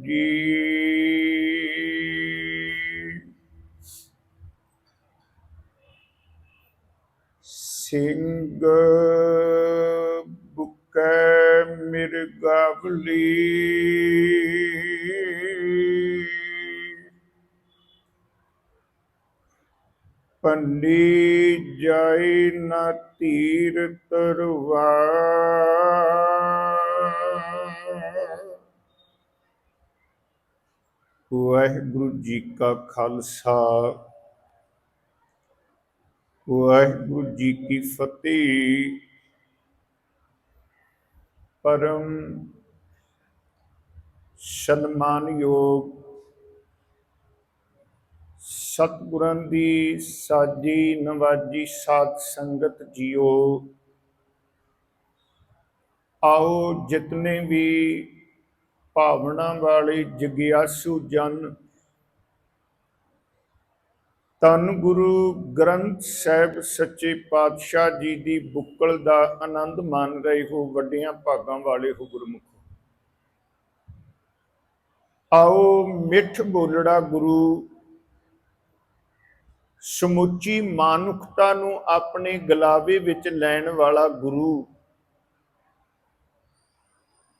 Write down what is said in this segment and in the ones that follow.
ਜੀ ਸਿੰਘ ਬੁਕੈ ਮਿਰਗਾਵਲੀ ਪੰਡੀ ਜਾਈ ਨਾ ਤੀਰ ਜੀ ਕਾ ਖਾਲਸਾ। ਵਾਹਿਗੁਰੂ ਜੀ ਕੀ ਫਤਿਹ। ਪਰਮ ਸਨਮਾਨਯੋਗ ਸਤਿਗੁਰਾਂ ਦੀ ਸਾਜੀ ਨਵਾਜੀ ਸਾਧ ਸੰਗਤ ਜੀਓ। ਆਓ ਜਿਤਨੇ ਵੀ ਭਾਵਨਾ ਵਾਲੇ ਜਗਿਆਸੂ ਜਨ ਧੰਨ ਗੁਰੂ ਗ੍ਰੰਥ ਸਾਹਿਬ ਸੱਚੇ ਪਾਤਸ਼ਾਹ ਜੀ ਦੀ ਬੁੱਕਲ ਦਾ ਆਨੰਦ ਮਾਣ ਰਹੇ ਹੋ, ਵੱਡਿਆਂ ਭਾਗਾਂ ਵਾਲੇ ਹੋ ਗੁਰਮੁਖ। ਆਓ ਮਿੱਠ ਬੋਲੜਾ ਗੁਰੂ, ਸਮੁੱਚੀ ਮਾਨੁਖਤਾ ਨੂੰ ਆਪਣੇ ਗਲਾਵੇ ਵਿੱਚ ਲੈਣ ਵਾਲਾ ਗੁਰੂ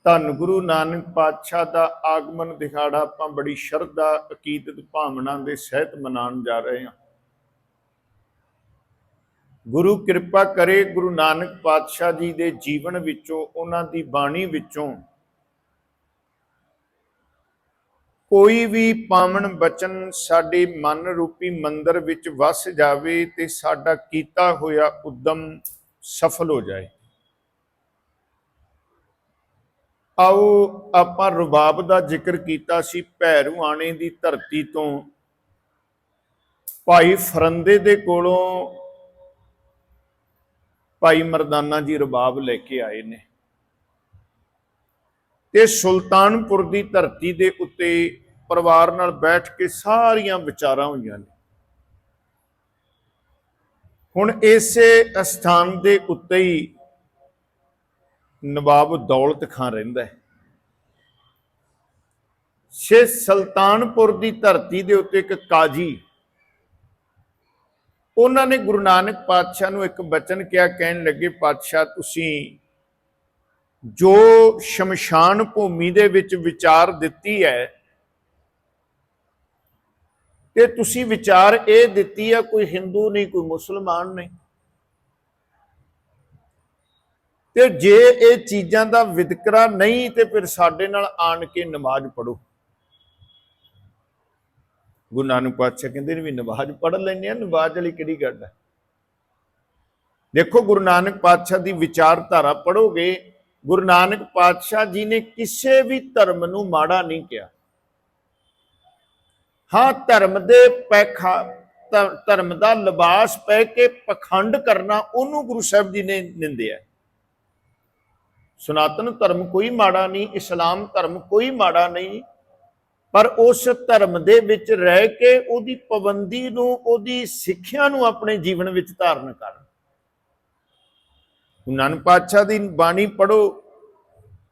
ਧੰਨ ਗੁਰੂ ਨਾਨਕ ਪਾਤਸ਼ਾਹ ਦਾ ਆਗਮਨ ਦਿਹਾੜਾ ਆਪਾਂ ਬੜੀ ਸ਼ਰਧਾ, ਅਕੀਦਤ ਭਾਵਨਾ ਦੇ ਸਹਿਤ ਮਨਾਉਣ ਜਾ ਰਹੇ ਹਾਂ। ਗੁਰੂ ਕਿਰਪਾ ਕਰੇ ਗੁਰੂ ਨਾਨਕ ਪਾਤਸ਼ਾਹ ਜੀ ਦੇ ਜੀਵਨ ਵਿੱਚੋਂ, ਉਹਨਾਂ ਦੀ ਬਾਣੀ ਵਿੱਚੋਂ ਕੋਈ ਵੀ ਪਾਵਨ ਬਚਨ ਸਾਡੇ ਮਨ ਰੂਪੀ ਮੰਦਰ ਵਿੱਚ ਵਸ ਜਾਵੇ ਤੇ ਸਾਡਾ ਕੀਤਾ ਹੋਇਆ ਉਦਮ ਸਫਲ ਹੋ ਜਾਏ। ਆਓ ਆਪਾਂ ਰਬਾਬ ਦਾ ਜ਼ਿਕਰ ਕੀਤਾ ਸੀ ਭੈਰਵਾਣੇ ਦੀ ਧਰਤੀ ਤੋਂ। ਭਾਈ ਫਰੰਦੇ ਦੇ ਕੋਲੋਂ ਭਾਈ ਮਰਦਾਨਾ ਜੀ ਰਬਾਬ ਲੈ ਕੇ ਆਏ ਨੇ। ਤੇ ਸੁਲਤਾਨਪੁਰ ਦੀ ਧਰਤੀ ਦੇ ਉੱਤੇ ਪਰਿਵਾਰ ਨਾਲ ਬੈਠ ਕੇ ਸਾਰੀਆਂ ਵਿਚਾਰਾਂ ਹੋਈਆਂ ਨੇ। ਹੁਣ ਇਸੇ ਸਥਾਨ ਦੇ ਉੱਤੇ ਹੀ ਨਵਾਬ ਦੌਲਤ ਖਾਨ ਰਹਿੰਦਾ ਹੈ। ਸ਼ੇ ਸੁਲਤਾਨਪੁਰ ਦੀ ਧਰਤੀ ਦੇ ਉੱਤੇ ਇੱਕ ਕਾਜੀ, ਉਹਨਾਂ ਨੇ ਗੁਰੂ ਨਾਨਕ ਪਾਤਸ਼ਾਹ ਨੂੰ ਇੱਕ ਬਚਨ ਕਿਹਾ, ਕਹਿਣ ਲੱਗੇ, ਪਾਤਸ਼ਾਹ, ਤੁਸੀਂ ਜੋ ਸ਼ਮਸ਼ਾਨ ਭੂਮੀ ਦੇ ਵਿੱਚ ਵਿਚਾਰ ਦਿੱਤੀ ਹੈ, ਤੇ ਤੁਸੀਂ ਵਿਚਾਰ ਇਹ ਦਿੱਤੀ ਹੈ ਕੋਈ ਹਿੰਦੂ ਨਹੀਂ, ਕੋਈ ਮੁਸਲਮਾਨ ਨਹੀਂ। ਤੇ ਜੇ ਇਹ ਚੀਜ਼ਾਂ ਦਾ ਵਿਤਕਰਾ ਨਹੀਂ ਤੇ ਫਿਰ ਸਾਡੇ ਨਾਲ ਆਣ ਕੇ ਨਮਾਜ਼ ਪੜੋ ਗੁਰੂ ਨਾਨਕ ਪਾਤਸ਼ਾਹ ਕਹਿੰਦੇ ਨੇ ਵੀ ਨਮਾਜ਼ ਪੜ ਲੈਣੇ ਆ ਨਮਾਜ਼ ਵਾਲੀ ਕਿਹੜੀ ਗੱਲ ਹੈ? ਦੇਖੋ ਗੁਰੂ ਨਾਨਕ ਪਾਤਸ਼ਾਹ ਦੀ ਵਿਚਾਰਧਾਰਾ ਪੜੋਗੇ ਗੁਰੂ ਨਾਨਕ ਪਾਤਸ਼ਾਹ ਜੀ ਨੇ ਕਿਸੇ ਵੀ ਧਰਮ ਨੂੰ ਮਾੜਾ ਨਹੀਂ ਕਿਹਾ। ਹਾਂ, ਧਰਮ ਦੇ ਪੈਖਾ ਧਰਮ ਦਾ ਲਿਬਾਸ ਪੈ ਕੇ ਪਖੰਡ ਕਰਨਾ ਉਹਨੂੰ ਗੁਰੂ ਸਾਹਿਬ ਜੀ ਨੇ ਨਿੰਦਿਆ ਸਨਾਤਨ ਧਰਮ ਕੋਈ ਮਾੜਾ ਨਹੀਂ, ਇਸਲਾਮ ਧਰਮ ਕੋਈ ਮਾੜਾ ਨਹੀਂ। ਪਰ ਉਸ ਧਰਮ ਦੇ ਵਿੱਚ ਰਹਿ ਕੇ ਉਹਦੀ ਪਾਬੰਦੀ ਨੂੰ, ਉਹਦੀ ਸਿੱਖਿਆ ਨੂੰ ਆਪਣੇ ਜੀਵਨ ਵਿੱਚ ਧਾਰਨ ਕਰ। ਨਾਨਕ ਪਾਤਸ਼ਾਹ ਦੀ ਬਾਣੀ ਪੜੋ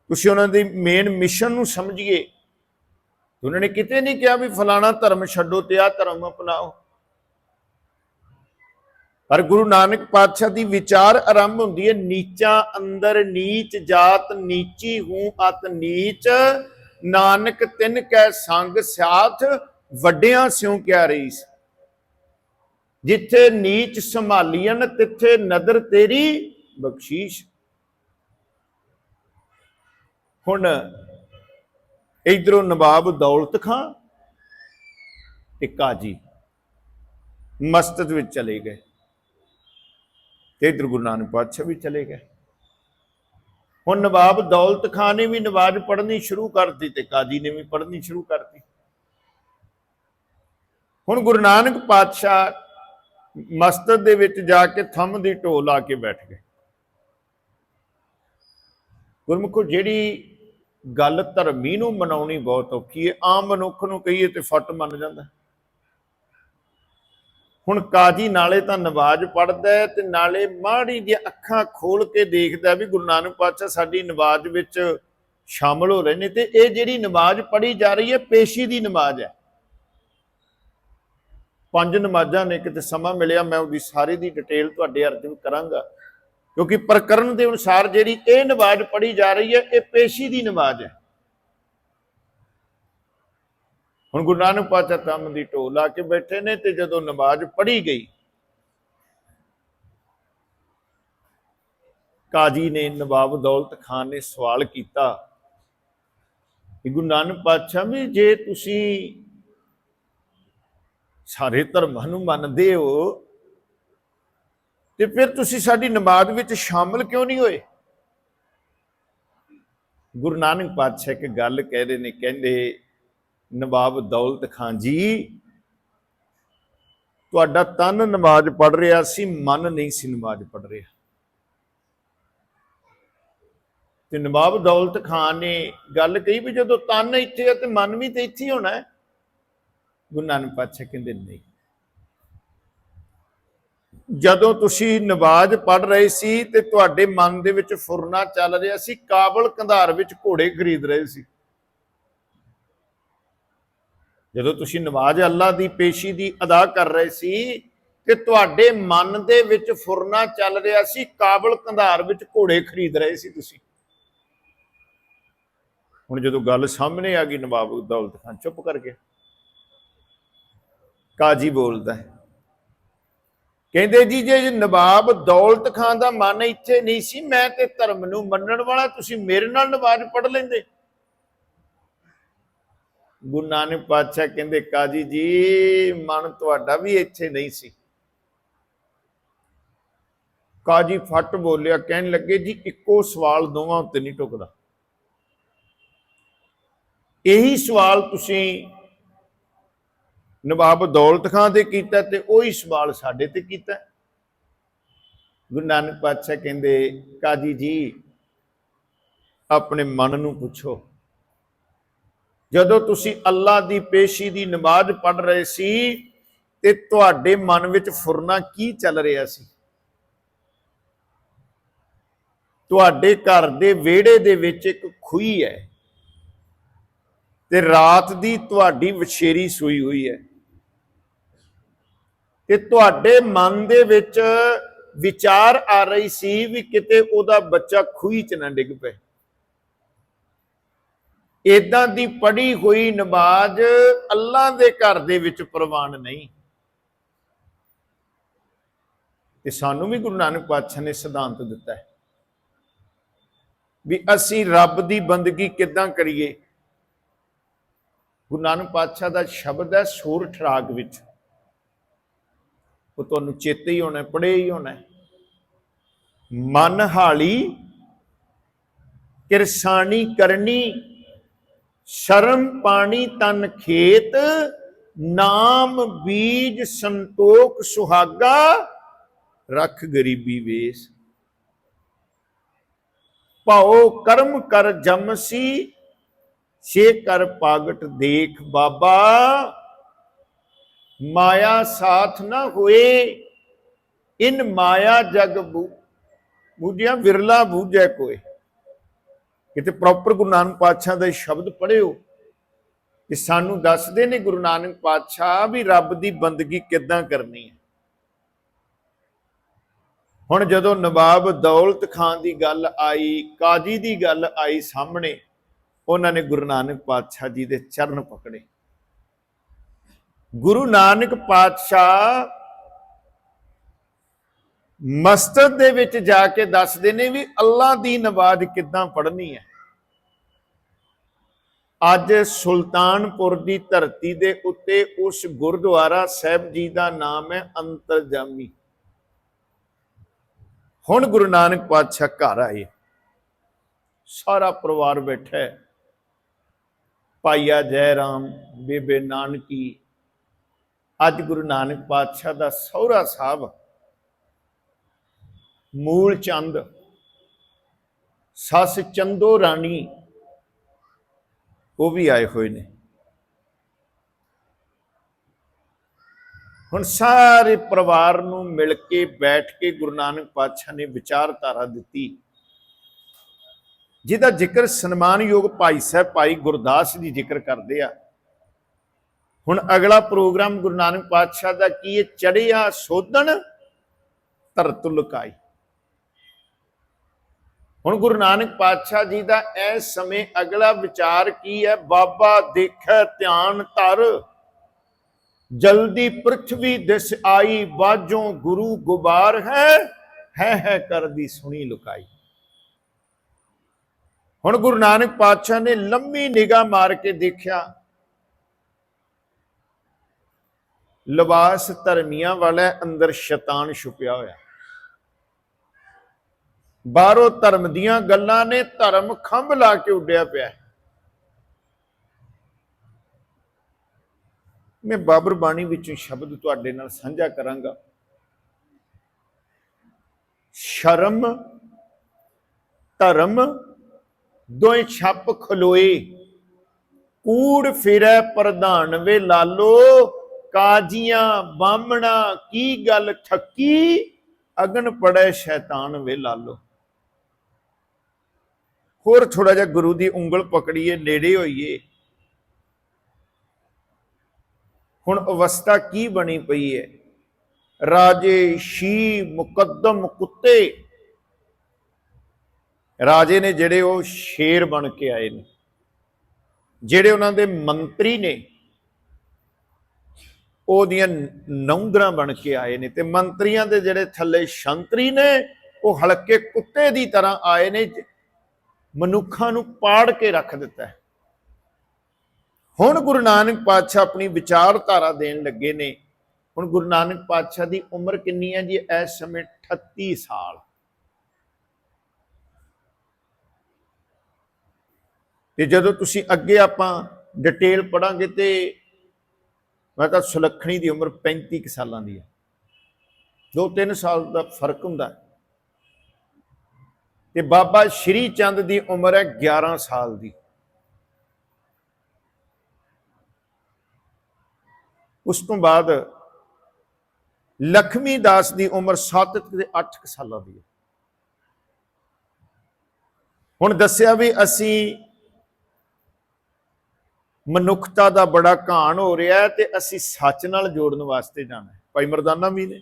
ਤੁਸੀਂ ਉਹਨਾਂ ਦੀ ਮੇਨ ਮਿਸ਼ਨ ਨੂੰ ਸਮਝੀਏ। ਉਹਨਾਂ ਨੇ ਕਿਤੇ ਨਹੀਂ ਕਿਹਾ ਵੀ ਫਲਾਣਾ ਧਰਮ ਛੱਡੋ ਤੇ ਆਹ ਧਰਮ ਅਪਣਾਓ। ਪਰ ਗੁਰੂ ਨਾਨਕ ਪਾਤਸ਼ਾਹ ਦੀ ਵਿਚਾਰ ਆਰੰਭ ਹੁੰਦੀ ਹੈ, ਨੀਚਾ ਅੰਦਰ ਨੀਚ ਜਾਤ ਨੀਚੀ ਹੂੰ ਅਤ ਨੀਚ, ਨਾਨਕ ਤਿੰਨ ਕੈ ਸੰਗ ਸਾਥ ਵੱਡਿਆਂ ਸਿਉ ਕਿਆ ਰਈਸ ਜਿੱਥੇ ਨੀਚ ਸੰਭਾਲੀਆਂ ਤਿੱਥੇ ਨਦਰ ਤੇਰੀ ਬਖਸ਼ੀਸ਼। ਹੁਣ ਇਧਰੋਂ ਨਵਾਬ ਦੌਲਤ ਖਾਂ ਤੇ ਕਾਜੀ ਮਸਤਦ ਵਿੱਚ ਚਲੇ ਗਏ। ਤੇ ਇਧਰ ਗੁਰੂ ਨਾਨਕ ਪਾਤਸ਼ਾਹ ਵੀ ਚਲੇ ਗਏ। ਹੁਣ ਨਵਾਬ ਦੌਲਤ ਖਾਨ ਨੇ ਵੀ ਨਵਾਜ਼ ਪੜ੍ਹਨੀ ਸ਼ੁਰੂ ਕਰਤੀ ਤੇ ਕਾਜੀ ਨੇ ਵੀ ਪੜ੍ਹਨੀ ਸ਼ੁਰੂ ਕਰਤੀ। ਹੁਣ ਗੁਰੂ ਨਾਨਕ ਪਾਤਸ਼ਾਹ ਮਸਤਦ ਦੇ ਵਿੱਚ ਜਾ ਕੇ ਥੰਮ ਦੀ ਢੋਲ ਲਾ ਕੇ ਬੈਠ ਗਏ। ਗੁਰਮੁਖੋ, ਜਿਹੜੀ ਗੱਲ ਧਰਮੀ ਨੂੰ ਮਨਾਉਣੀ ਬਹੁਤ ਔਖੀ ਹੈ, ਆਮ ਮਨੁੱਖ ਨੂੰ ਕਹੀਏ ਤੇ ਫੱਟ ਮੰਨ ਜਾਂਦਾ। ਹੁਣ ਕਾਜੀ ਨਾਲੇ ਤਾਂ ਨਵਾਜ਼ ਪੜਦਾ ਹੈ ਤੇ ਨਾਲੇ ਮਾੜੀ ਦੀਆਂ ਅੱਖਾਂ ਖੋਲ ਕੇ ਦੇਖਦਾ ਵੀ ਗੁਰੂ ਨਾਨਕ ਪਾਤਸ਼ਾਹ ਸਾਡੀ ਨਵਾਜ਼ ਵਿੱਚ ਸ਼ਾਮਲ ਹੋ ਰਹੇ ਨੇ ਤੇ ਇਹ ਜਿਹੜੀ ਨਮਾਜ਼ ਪੜ੍ਹੀ ਜਾ ਰਹੀ ਹੈ, ਪੇਸ਼ੀ ਦੀ ਨਮਾਜ਼ ਹੈ। ਪੰਜ ਨਮਾਜ਼ਾਂ ਨੇ ਕਿਤੇ ਸਮਾਂ ਮਿਲਿਆ, ਮੈਂ ਉਹਦੀ ਸਾਰੀ ਦੀ ਡਿਟੇਲ ਤੁਹਾਡੇ ਅਰਜਨ ਕਰਾਂਗਾ। ਕਿਉਂਕਿ ਪ੍ਰਕਰਨ ਦੇ ਅਨੁਸਾਰ ਜਿਹੜੀ ਇਹ ਨਮਾਜ਼ ਪੜ੍ਹੀ ਜਾ ਰਹੀ ਹੈ, ਇਹ ਪੇਸ਼ੀ ਦੀ ਨਮਾਜ਼ ਹੈ। ਹੁਣ ਗੁਰੂ ਨਾਨਕ ਪਾਤਸ਼ਾਹ ਤਮ ਦੀ ਢੋਲ ਲਾ ਕੇ ਬੈਠੇ ਨੇ ਤੇ ਜਦੋਂ ਨਮਾਜ਼ ਪੜ੍ਹੀ ਗਈ, ਕਾਜੀ ਨੇ ਨਵਾਬ ਦੌਲਤ ਖਾਨ ਨੇ ਸਵਾਲ ਕੀਤਾ ਕਿ ਗੁਰੂ ਨਾਨਕ ਪਾਤਸ਼ਾਹ ਵੀ ਜੇ ਤੁਸੀਂ ਸਾਰੇ ਧਰਮਾਂ ਨੂੰ ਮੰਨਦੇ ਹੋ, ਤੇ ਫਿਰ ਤੁਸੀਂ ਸਾਡੀ ਨਮਾਜ਼ ਵਿੱਚ ਸ਼ਾਮਲ ਕਿਉਂ ਨਹੀਂ ਹੋਏ? ਗੁਰੂ ਨਾਨਕ ਪਾਤਸ਼ਾਹ ਇੱਕ ਗੱਲ ਕਹਿ ਰਹੇ ਨੇ, ਕਹਿੰਦੇ ਨਵਾਬ ਦੌਲਤ ਖਾਨ ਜੀ, ਤੁਹਾਡਾ ਤਨ ਨਮਾਜ਼ ਪੜ ਰਿਹਾ ਸੀ, ਮਨ ਨਹੀਂ ਸੀ ਨਮਾਜ਼ ਪੜ ਰਿਹਾ। ਤੇ ਨਵਾਬ ਦੌਲਤ ਖਾਨ ਨੇ ਗੱਲ ਕਹੀ ਵੀ ਜਦੋਂ ਤਨ ਇੱਥੇ ਹੈ ਤੇ ਮਨ ਵੀ ਤੇ ਇੱਥੇ ਹੋਣਾ ਹੈ। ਗੁਰੂ ਨਾਨਕ ਪਾਤਸ਼ਾਹ ਕਹਿੰਦੇ ਨਹੀਂ। ਜਦੋਂ ਤੁਸੀਂ ਨਵਾਜ਼ ਪੜ ਰਹੇ ਸੀ ਤੇ ਤੁਹਾਡੇ ਮਨ ਦੇ ਵਿੱਚ ਫੁਰਨਾ ਚੱਲ ਰਿਹਾ ਸੀ ਕਾਬਲ ਕੰਧਾਰ ਵਿੱਚ ਘੋੜੇ ਖਰੀਦ ਰਹੇ ਸੀ। ਜਦੋਂ ਤੁਸੀਂ ਨਮਾਜ਼ ਅੱਲਾ ਦੀ ਪੇਸ਼ੀ ਦੀ ਅਦਾ ਕਰ ਰਹੇ ਸੀ ਤੇ ਤੁਹਾਡੇ ਮਨ ਦੇ ਵਿੱਚ ਫੁਰਨਾ ਚੱਲ ਰਿਹਾ ਸੀ, ਕਾਬਲ ਕੰਧਾਰ ਵਿੱਚ ਘੋੜੇ ਖਰੀਦ ਰਹੇ ਸੀ ਤੁਸੀਂ। ਹੁਣ ਜਦੋਂ ਗੱਲ ਸਾਹਮਣੇ ਆ ਗਈ, ਨਵਾਬ ਦੌਲਤ ਖਾਨ ਚੁੱਪ ਕਰ ਗਿਆ। ਕਾਜੀ ਬੋਲਦਾ ਹੈ। ਕਹਿੰਦੇ ਜੀ, ਜੇ ਨਵਾਬ ਦੌਲਤ ਖਾਨ ਦਾ ਮਨ ਇੱਥੇ ਨਹੀਂ ਸੀ, ਮੈਂ ਤੇ ਧਰਮ ਨੂੰ ਮੰਨਣ ਵਾਲਾ, ਤੁਸੀਂ ਮੇਰੇ ਨਾਲ ਨਵਾਜ਼ ਪੜ ਲੈਂਦੇ। ਗੁਰੂ ਨਾਨਕ ਪਾਤਸ਼ਾਹ ਕਹਿੰਦੇ, ਕਾਜੀ ਜੀ, ਮਨ ਤੁਹਾਡਾ ਵੀ ਇੱਥੇ ਨਹੀਂ ਸੀ। ਕਾਜੀ ਫੱਟ ਬੋਲਿਆ, ਕਹਿਣ ਲੱਗੇ, ਜੀ, ਇੱਕੋ ਸਵਾਲ ਦੋਵਾਂ ਉੱਤੇ ਨਹੀਂ ਟੁਕਦਾ। ਇਹੀ ਸਵਾਲ ਤੁਸੀਂ ਨਵਾਬ ਦੌਲਤ ਖਾਨ ਤੇ ਕੀਤਾ ਤੇ ਉਹੀ ਸਵਾਲ ਸਾਡੇ ਤੇ ਕੀਤਾ। ਗੁਰੂ ਨਾਨਕ ਪਾਤਸ਼ਾਹ ਕਹਿੰਦੇ, ਕਾਜੀ ਜੀ, ਆਪਣੇ ਮਨ ਨੂੰ ਪੁੱਛੋ। ਜਦੋਂ ਤੁਸੀਂ ਅੱਲਾ ਦੀ ਪੇਸ਼ੀ ਦੀ ਨਮਾਜ਼ ਪੜ ਰਹੇ ਸੀ ਤੇ ਤੁਹਾਡੇ ਮਨ ਵਿੱਚ ਫੁਰਨਾ ਕੀ ਚੱਲ ਰਿਹਾ ਸੀ? ਤੁਹਾਡੇ ਘਰ ਦੇ ਵਿਹੜੇ ਦੇ ਵਿੱਚ ਇੱਕ ਖੂਹੀ ਹੈ ਤੇ ਰਾਤ ਦੀ ਤੁਹਾਡੀ ਵਿਛੇਰੀ ਸੂਈ ਹੋਈ ਹੈ ਤੇ ਤੁਹਾਡੇ ਮਨ ਦੇ ਵਿੱਚ ਵਿਚਾਰ ਆ ਰਹੀ ਸੀ ਵੀ ਕਿਤੇ ਉਹਦਾ ਬੱਚਾ ਖੂਹੀ 'ਚ ਨਾ ਡਿੱਗ ਪਏ। ਇਦਾਂ ਦੀ ਪੜੀ ਹੋਈ ਨਮਾਜ਼ ਅੱਲਾ ਦੇ ਘਰ ਦੇ ਵਿੱਚ ਪ੍ਰਵਾਨ ਨਹੀਂ। ਤੇ ਸਾਨੂੰ ਵੀ ਗੁਰੂ ਨਾਨਕ ਪਾਤਸ਼ਾਹ ਨੇ ਸਿਧਾਂਤ ਦਿੱਤਾ ਹੈ ਵੀ ਅਸੀਂ ਰੱਬ ਦੀ ਬੰਦਗੀ ਕਿੱਦਾਂ ਕਰੀਏ। ਗੁਰੂ ਨਾਨਕ ਪਾਤਸ਼ਾਹ ਦਾ ਸ਼ਬਦ ਹੈ ਸੂਰ ਠਰਾਗ ਵਿੱਚ। ਉਹ ਤੁਹਾਨੂੰ ਚੇਤੇ ਹੀ ਹੋਣਾ, ਪੜ੍ਹੇ ਹੀ ਹੋਣਾ ਮਨ ਹਾਲੀ ਕਿਰਸਾਨੀ ਕਰਨੀ ਸ਼ਰਮ ਪਾਣੀ ਤਨ ਖੇਤ, ਨਾਮ ਬੀਜ ਸੰਤੋਖ ਸੁਹਾਗਾ, ਰੱਖ ਗਰੀਬੀ ਵੇਸ। ਭਾਉ ਕਰਮ ਕਰ ਜਮਸੀ ਛੇ ਕਰ ਪਾਗਟ ਦੇਖ ਬਾਬਾ। ਮਾਇਆ ਸਾਥ ਨਾ ਹੋਏ, ਇਨ ਮਾਇਆ ਜਗ ਬੂ ਬੂਝਿਆ ਵਿਰਲਾ ਬੂਝੈ ਕੋਏ। ਕਿਤੇ ਪ੍ਰੋਪਰ ਗੁਰੂ ਨਾਨਕ ਪਾਤਸ਼ਾਹ ਦਾ ਸ਼ਬਦ ਪੜ੍ਹਿਓ ਕਿ ਸਾਨੂੰ ਦੱਸਦੇ ਨੇ ਗੁਰੂ ਨਾਨਕ ਪਾਤਸ਼ਾਹ ਵੀ ਰੱਬ ਦੀ ਬੰਦਗੀ ਕਿੱਦਾਂ ਕਰਨੀ ਹੈ। ਹੁਣ ਜਦੋਂ ਨਵਾਬ ਦੌਲਤ ਖਾਨ ਦੀ ਗੱਲ ਆਈ, ਕਾਜੀ ਦੀ ਗੱਲ ਆਈ ਸਾਹਮਣੇ, ਉਹਨਾਂ ਨੇ ਗੁਰੂ ਨਾਨਕ ਪਾਤਸ਼ਾਹ ਜੀ ਦੇ ਚਰਨ ਪਕੜੇ। ਗੁਰੂ ਨਾਨਕ ਪਾਤਸ਼ਾਹ ਮਸਜਿਦ ਦੇ ਵਿੱਚ ਜਾ ਕੇ ਦੱਸਦੇ ਨੇ ਵੀ ਅੱਲਾ ਦੀ ਨਵਾਜ਼ ਕਿੱਦਾਂ ਪੜ੍ਹਨੀ ਹੈ। ਅੱਜ ਸੁਲਤਾਨਪੁਰ ਦੀ ਧਰਤੀ ਦੇ ਉੱਤੇ ਉਸ ਗੁਰਦੁਆਰਾ ਸਾਹਿਬ ਜੀ ਦਾ ਨਾਮ ਹੈ ਅੰਤਰਜਾਮੀ। ਹੁਣ ਗੁਰੂ ਨਾਨਕ ਪਾਤਸ਼ਾਹ ਘਰ ਆਏ। ਸਾਰਾ ਪਰਿਵਾਰ ਬੈਠਾ ਹੈ। ਭਾਈਆ ਜੈ ਰਾਮ, ਬੇਬੇ ਨਾਨਕੀ, ਅੱਜ ਗੁਰੂ ਨਾਨਕ ਪਾਤਸ਼ਾਹ ਦਾ ਸਹੁਰਾ ਸਾਹਿਬ, ਮੂਲ ਚੰਦ, ਸੱਸ ਚੰਦੋ ਰਾਣੀ ਉਹ ਵੀ ਆਏ ਹੋਏ ਨੇ। ਹੁਣ ਸਾਰੇ ਪਰਿਵਾਰ ਨੂੰ ਮਿਲ ਕੇ ਬੈਠ ਕੇ ਗੁਰੂ ਨਾਨਕ ਪਾਤਸ਼ਾਹ ਨੇ ਵਿਚਾਰਧਾਰਾ ਦਿੱਤੀ। ਜਿਹਦਾ ਜ਼ਿਕਰ ਸਨਮਾਨਯੋਗ ਭਾਈ ਸਾਹਿਬ ਭਾਈ ਗੁਰਦਾਸ ਜੀ ਜ਼ਿਕਰ ਕਰਦੇ ਆ। ਹੁਣ ਅਗਲਾ ਪ੍ਰੋਗਰਾਮ ਗੁਰੂ ਨਾਨਕ ਪਾਤਸ਼ਾਹ ਦਾ ਕੀ ਹੈ? ਚੜਿਆ ਸੋਧਣ, ਧਰਤ ਲੁਕਾਈ। ਹੁਣ ਗੁਰੂ ਨਾਨਕ ਪਾਤਸ਼ਾਹ ਜੀ ਦਾ ਇਸ ਸਮੇਂ ਅਗਲਾ ਵਿਚਾਰ ਕੀ ਹੈ? ਬਾਬਾ ਦੇਖੈ ਧਿਆਨ ਧਰ। ਜਲਦੀ ਪ੍ਰithvi ਦਿਸ ਆਈ ਬਾਝੋਂ ਗੁਰੂ ਗੁਬਾਰ ਹੈ ਹੈ ਹੈ ਕਰਦੀ ਸੁਣੀ ਲੁਕਾਈ। ਹੁਣ ਗੁਰੂ ਨਾਨਕ ਪਾਤਸ਼ਾਹ ਨੇ ਲੰਮੀ ਨਿਗਾਹ ਮਾਰ ਕੇ ਦੇਖਿਆ ਲਿਬਾਸ ਧਰਮੀਆਂ ਵਾਲਾ ਅੰਦਰ ਸ਼ੈਤਾਨ ਛੁਪਿਆ ਹੋਇਆ। ਬਾਹਰੋਂ ਧਰਮ ਦੀਆਂ ਗੱਲਾਂ ਨੇ ਧਰਮ ਖੰਭ ਲਾ ਕੇ ਉੱਡਿਆ ਪਿਆ ਮੈਂ ਬਾਬਰ ਬਾਣੀ ਵਿੱਚੋਂ ਸ਼ਬਦ ਤੁਹਾਡੇ ਨਾਲ ਸਾਂਝਾ ਕਰਾਂਗਾ। ਸ਼ਰਮ, ਧਰਮ ਦੋਏ ਛੱਪ ਖਲੋਏ। ਕੂੜ ਫਿਰੈ ਪ੍ਰਧਾਨ ਵੇ ਲਾਲੋ, ਕਾਜੀਆਂ ਬਾਹਮਣਾ ਕੀ ਗੱਲ ਠੱਕੀ? ਅਗਨ ਪੜੈ ਸ਼ੈਤਾਨ ਵੇ ਲਾਲੋ। ਹੋਰ ਥੋੜਾ ਜਿਹਾ ਗੁਰੂ ਦੀ ਉਂਗਲ ਪਕੜੀਏ, ਨੇੜੇ ਹੋਈਏ। ਹੁਣ ਅਵਸਥਾ ਕੀ ਬਣੀ ਪਈ ਹੈ ਰਾਜੇ ਸ਼ੀ ਮੁਕੱਦਮ ਕੁੱਤੇ। ਰਾਜੇ ਨੇ ਜਿਹੜੇ ਉਹ ਸ਼ੇਰ ਬਣ ਕੇ ਆਏ ਨੇ, ਜਿਹੜੇ ਉਹਨਾਂ ਦੇ ਮੰਤਰੀ ਨੇ ਉਹਦੀਆਂ ਨੌਂਦਰਾਂ ਬਣ ਕੇ ਆਏ ਨੇ ਤੇ ਮੰਤਰੀਆਂ ਦੇ ਜਿਹੜੇ ਥੱਲੇ ਸ਼ੰਤਰੀ ਨੇ, ਉਹ ਹਲਕੇ ਕੁੱਤੇ ਦੀ ਤਰ੍ਹਾਂ ਆਏ ਨੇ ਮਨੁੱਖਾਂ ਨੂੰ ਪਾੜ ਕੇ ਰੱਖ ਦਿੱਤਾ ਹੈ। ਹੁਣ ਗੁਰੂ ਨਾਨਕ ਪਾਤਸ਼ਾਹ ਆਪਣੀ ਵਿਚਾਰਧਾਰਾ ਦੇਣ ਲੱਗੇ ਨੇ। ਹੁਣ ਗੁਰੂ ਨਾਨਕ ਪਾਤਸ਼ਾਹ ਦੀ ਉਮਰ ਕਿੰਨੀ ਹੈ ਜੀ? ਇਸ ਸਮੇਂ 38 ਸਾਲ। ਤੇ ਜਦੋਂ ਤੁਸੀਂ ਅੱਗੇ ਆਪਾਂ ਡਿਟੇਲ ਪੜਾਂਗੇ ਤੇ ਮੈਂ ਤਾਂ ਸੁਲੱਖਣੀ ਦੀ ਉਮਰ 35 ਕੁ ਸਾਲਾਂ ਦੀ ਹੈ। 2-3 ਸਾਲ ਦਾ ਫ਼ਰਕ ਹੁੰਦਾ ਹੈ। ਤੇ ਬਾਬਾ ਸ਼੍ਰੀ ਚੰਦ ਦੀ ਉਮਰ ਹੈ 11 ਸਾਲ ਦੀ। ਉਸ ਤੋਂ ਬਾਅਦ ਲਖਮੀ ਦਾਸ ਦੀ ਉਮਰ 7 ਤੇ 8 ਸਾਲਾਂ ਦੀ ਹੈ। ਹੁਣ ਦੱਸਿਆ ਵੀ ਅਸੀਂ ਮਨੁੱਖਤਾ ਦਾ ਬੜਾ ਘਾਣ ਹੋ ਰਿਹਾ ਤੇ ਅਸੀਂ ਸੱਚ ਨਾਲ ਜੋੜਨ ਵਾਸਤੇ ਜਾਣਾ ਭਾਈ ਮਰਦਾਨਾ ਵੀ ਨੇ।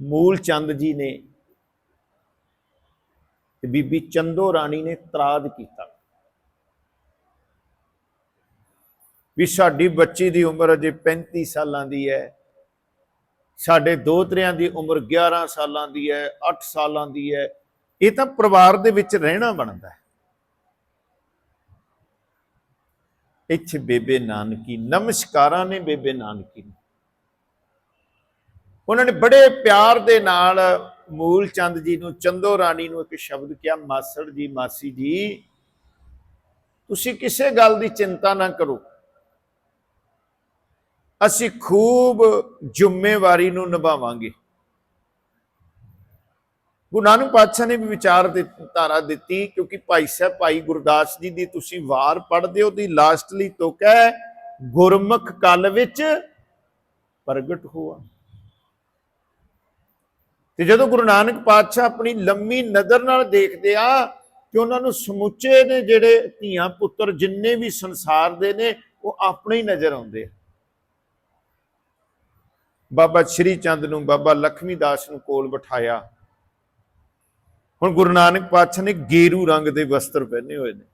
ਮੂਲ ਚੰਦ ਜੀ ਨੇ ਤੇ ਬੀਬੀ ਚੰਦੋ ਰਾਣੀ ਨੇ ਤਰਾਦ ਕੀਤਾ। ਵੀ ਸਾਡੀ ਬੱਚੀ ਦੀ ਉਮਰ ਅਜੇ 35 ਸਾਲਾਂ ਦੀ ਹੈ, ਸਾਡੇ ਦੋਤਰਿਆਂ ਦੀ ਉਮਰ 11 ਸਾਲਾਂ ਦੀ ਹੈ 8 ਸਾਲਾਂ ਦੀ ਹੈ, ਇਹ ਤਾਂ ਪਰਿਵਾਰ ਦੇ ਵਿੱਚ ਰਹਿਣਾ ਬਣਦਾ ਹੈ। ਇੱਥੇ ਬੇਬੇ ਨਾਨਕੀ, ਨਮਸਕਾਰਾਂ ਨੇ ਬੇਬੇ ਨਾਨਕੀ ਨੂੰ। ਉਹਨਾਂ ਨੇ ਬੜੇ ਪਿਆਰ ਦੇ ਨਾਲ ਮੂਲ ਚੰਦ ਜੀ ਨੂੰ, ਚੰਦੋ ਰਾਣੀ ਨੂੰ ਇੱਕ ਸ਼ਬਦ ਕਿਹਾ, ਮਾਸੜ ਜੀ, ਮਾਸੀ ਜੀ, ਤੁਸੀਂ ਕਿਸੇ ਗੱਲ ਦੀ ਚਿੰਤਾ ਨਾ ਕਰੋ। ਅਸੀਂ ਖੂਬ ਜ਼ਿੰਮੇਵਾਰੀ ਨੂੰ ਨਿਭਾਵਾਂਗੇ। ਗੁਰੂ ਨਾਨਕ ਪਾਤਸ਼ਾਹ ਨੇ ਵੀ ਵਿਚਾਰ ਦੇ, ਧਾਰਾ ਦਿੱਤੀ ਕਿਉਂਕਿ ਭਾਈ ਸਾਹਿਬ, ਭਾਈ ਗੁਰਦਾਸ ਜੀ ਦੀ ਤੁਸੀਂ ਵਾਰ ਪੜ੍ਹਦੇ ਹੋ ਦੀ ਲਾਸਟਲੀ ਤੁਕ ਹੈ, ਗੁਰਮੁਖ ਕਲ ਵਿੱਚ ਪ੍ਰਗਟ ਹੋਆ। ਤੇ ਜਦੋਂ ਗੁਰੂ ਨਾਨਕ ਪਾਤਸ਼ਾਹ ਆਪਣੀ ਲੰਮੀ ਨਜ਼ਰ ਨਾਲ ਦੇਖਦੇ ਆ ਕਿ ਉਹਨਾਂ ਨੂੰ ਸਮੁੱਚੇ ਨੇ ਜਿਹੜੇ ਧੀਆਂ ਪੁੱਤਰ ਜਿੰਨੇ ਵੀ ਸੰਸਾਰ ਦੇ ਨੇ, ਉਹ ਆਪਣੇ ਹੀ ਨਜ਼ਰ ਆਉਂਦੇ ਆ। ਬਾਬਾ ਸ਼੍ਰੀ ਚੰਦ ਨੂੰ, ਬਾਬਾ ਲਖਮੀ ਦਾਸ ਨੂੰ ਕੋਲ ਬਿਠਾਇਆ। ਹੁਣ ਗੁਰੂ ਨਾਨਕ ਪਾਤਸ਼ਾਹ ਨੇ ਗੇਰੂ ਰੰਗ ਦੇ ਵਸਤਰ ਪਹਿਨੇ ਹੋਏ ਨੇ।